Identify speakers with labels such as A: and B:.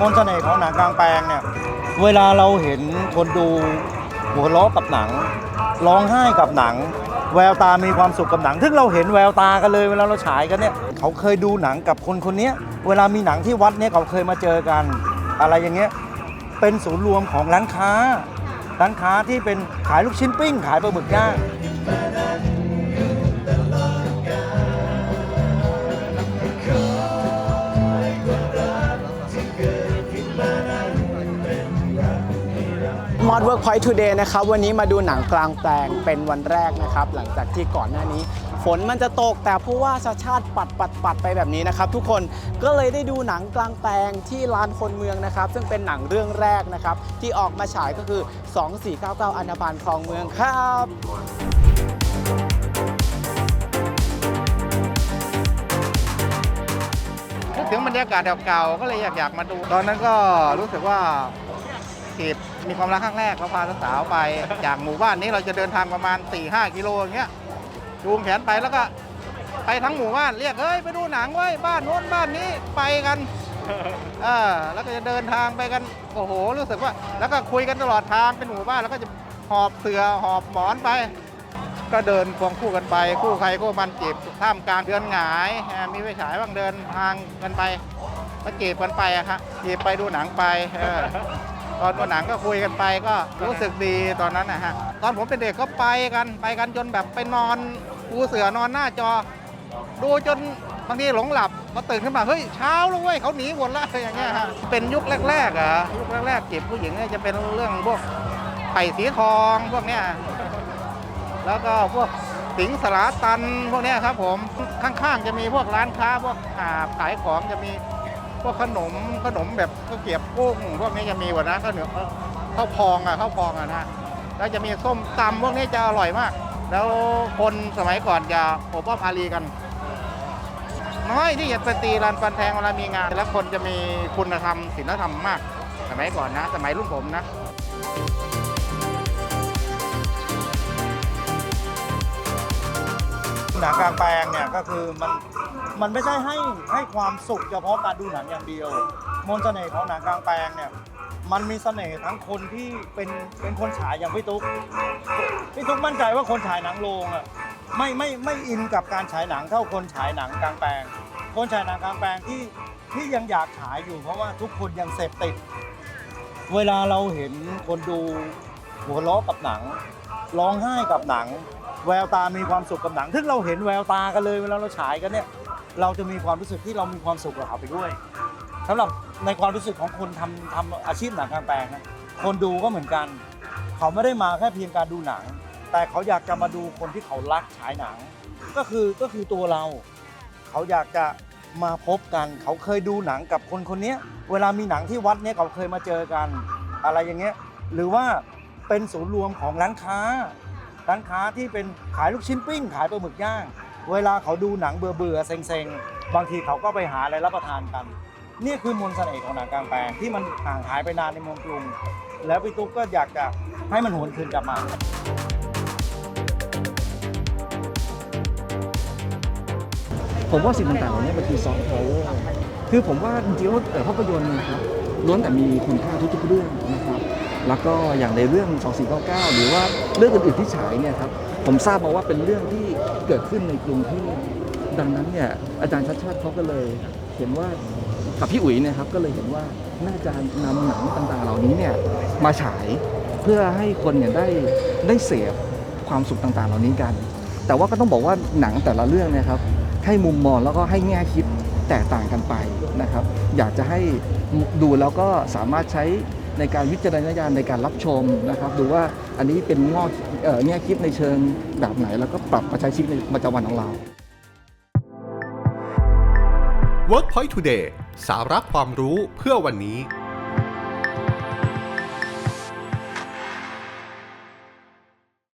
A: มนต์เสน่ห์ของหนังกลางแปลงเนี่ย เวลาเราเห็นคนดูหัวเราะกับหนัง ร้องไห้กับหนัง แววตามีความสุขกับหนังซึ่งเราเห็นแววตากันเลยเวลาเราฉายกันเนี่ย เขาเคยดูหนังกับคนคนนี้เวลามีหนังที่วัดเนี่ยเขาเคยมาเจอกัน อะไรอย่างเงี้ย เป็นศูนย์รวมของร้านค้า ร้านค้าที่เป็นขายลูกชิ้นปิ้ง ขายปลาหมึกย่าง
B: พอยทูเดย์นะครับวันนี้มาดูหนังกลางแปลงเป็นวันแรกนะครับ หลังจากที่ก่อนหน้านี้ ฝนมันจะตกแต่ผู้ว่าชาติชาติปัดปัดปัดไปแบบนี้นะครับ ทุกคนก็เลยได้ดูหนังกลางแปลงที่ลานคนเมืองนะครับ ซึ่งเป็นหนังเรื่องแรกนะครับ ที่ออกมาฉายก็คือ 2499อนธพาลคลองเมืองครับ
C: นึกถึงบรรยากาศเก่าๆก็เลยอยากอยากมาดู ตอนนั้นก็รู้สึกว่าจีบ มีความรักครั้งแรกเขาพาสาวๆไป จากหมู่บ้านนี้เราจะเดินทางประมาณ 4-5 กิโลอย่างเงี้ยจูงแขนไปแล้วก็ไปทั้งหมู่บ้านเรียกเฮ้ยไปดูหนังไว้บ้านโน้นบ้านนี้ไปกันเออแล้วก็จะเดินทางไปกันโอ้โหรู้สึกว่า แล้วก็คุยกันตลอดทางเป็นหมู่บ้านแล้วก็จะหอบเสือหอบหมอนไป ก็เดินควงคู่กันไป คู่ใครคู่มันจีบท่ามกลางเดือนหงายมีไฟฉายบางเดินทางกันไปก็จีบกันไปอะครับจีบไปดูหนังไปเออตอนดูหนังก็คุยกันไปก็รู้สึกดีตอนนั้นนะฮะตอนผมเป็นเด็กก็ไปกันไปกันจนแบบไปนอนปูเสือนอนหน้าจอ ดูจนบางทีหลงหลับมาตื่นขึ้นมาเฮ้ยเช้าแล้วเว้ยเขาหนีหมดแล้วอย่างเงี้ยฮะเป็นยุคแรกๆอะยุคแรกๆจีบผู้หญิงเนี่ยจะเป็นเรื่องพวกไผ่สีทองพวกเนี้ยแล้วก็พวกสิงสลาตันพวกเนี้ยครับผมข้างๆจะมีพวกร้านค้าพวกอาขายของจะมี พวกขนมขนมแบบข้าวเกรียบกุ้งพวกนี้จะมีหมดนะข้าวเหนียวข้าวพองอะข้าวพองอะนะแล้วจะมีส้มตำพวกนี้จะอร่อยมาก แล้วคนสมัยก่อนจะผมว่าพารีกัน น้อยที่จะไปตีรันฟันแทงเวลามีงาน แล้วคนจะมีคุณธรรมศีลธรรมมาก สมัยก่อนนะ สมัยรุ่นผมนะ
A: หนังกลางแปลงเนี่ยก็คือมัน มันไม่ใช่ให้ให้ความสุขเฉพาะการดูหนังอย่างเดียว มนต์เสน่ห์ของหนังกลางแปลงเนี่ย มันมีเสน่ห์ทั้งคนที่เป็นเป็นคนฉายอย่างพี่ตุ๊ก พี่ตุ๊กมั่นใจว่าคนฉายหนังโรงอะไม่ไม่ไม่อินกับการฉายหนังเท่าคนฉายหนังกลางแปลง คนฉายหนังกลางแปลงที่ที่ยังอยากฉายอยู่เพราะว่าทุกคนยังเสพติด เวลาเราเห็นคนดูหัวเราะกับหนัง ร้องไห้กับหนัง แววตามีความสุขกับหนังซึ่งเราเห็นแววตากันเลยเวลาเราฉายกันเนี่ย เราจะมีความรู้สึกที่เรามีความสุขกับเขาไปด้วยสำหรับในความรู้สึกของคนทำทำอาชีพหนังกลางแปลงนะคนดูก็เหมือนกัน เขาไม่ได้มาแค่เพียงการดูหนัง แต่เขาอยากจะมาดูคนที่เขารักฉายหนัง ก็คือก็คือตัวเรา เขาอยากจะมาพบกัน เขาเคยดูหนังกับคนคนเนี้ยเวลามีหนังที่วัดเนี่ยเขาเคยมาเจอกัน อะไรอย่างเงี้ยหรือว่าเป็นศูนย์รวมของร้านค้า ร้านค้าที่เป็นขายลูกชิ้นปิ้ง ขายปลาหมึกย่าง เวลาเขาดูหนังเบื่อเบื่อๆเซ็งๆ บางทีเขาก็ไปหาอะไรรับประทานกัน นี่คือมนต์เสน่ห์ของหนังกลางแปลงที่มันห่างหายไปนานในเมืองกรุง แล้วพี่ตุ๊กก็อยากจะให้มันหวนคืนกลับมา
D: ผมว่าสิ่งต่างๆเหล่านี้มันคือซอฟต์พาวเวอร์คือผมว่าจริงๆแล้วภาพยนตร์นะครับล้วนแต่มีคุณค่าทุกๆเรื่องนะครับ แล้วก็อย่างในเรื่อง 2499 หรือว่าเรื่องอื่นๆที่ฉายเนี่ยครับ ผมทราบมาว่าเป็นเรื่องที่เกิดขึ้นในกรุงเทพดังนั้นเนี่ยอาจารย์ชัดชาติเขาก็เลยเห็นว่ากับพี่อุ๋ยเนะครับก็เลยเห็นว่าน่าจะนำหนังต่างๆ เหล่านี้เนี่ยมาฉายเพื่อให้คนเนี่ยได้ได้เสพความสุขต่างๆ เหล่านี้กัน แต่ว่าก็ต้องบอกว่าหนังแต่ละเรื่องเนะครับ ให้มุมมองแล้วก็ให้แง่คิดแตกต่างกันไปนะครับ อยากจะให้ดูแล้วก็สามารถใช้ ในการวิจารณญาณในการรับชมนะครับ ดูว่าอันนี้เป็นงอเอ่อแง่คิดในเชิงแบบไหน แล้วก็ปรับมาใช้ชีวิตในประจำวันของเรา
E: WorkPoint Today สาระความรู้เพื่อวันนี้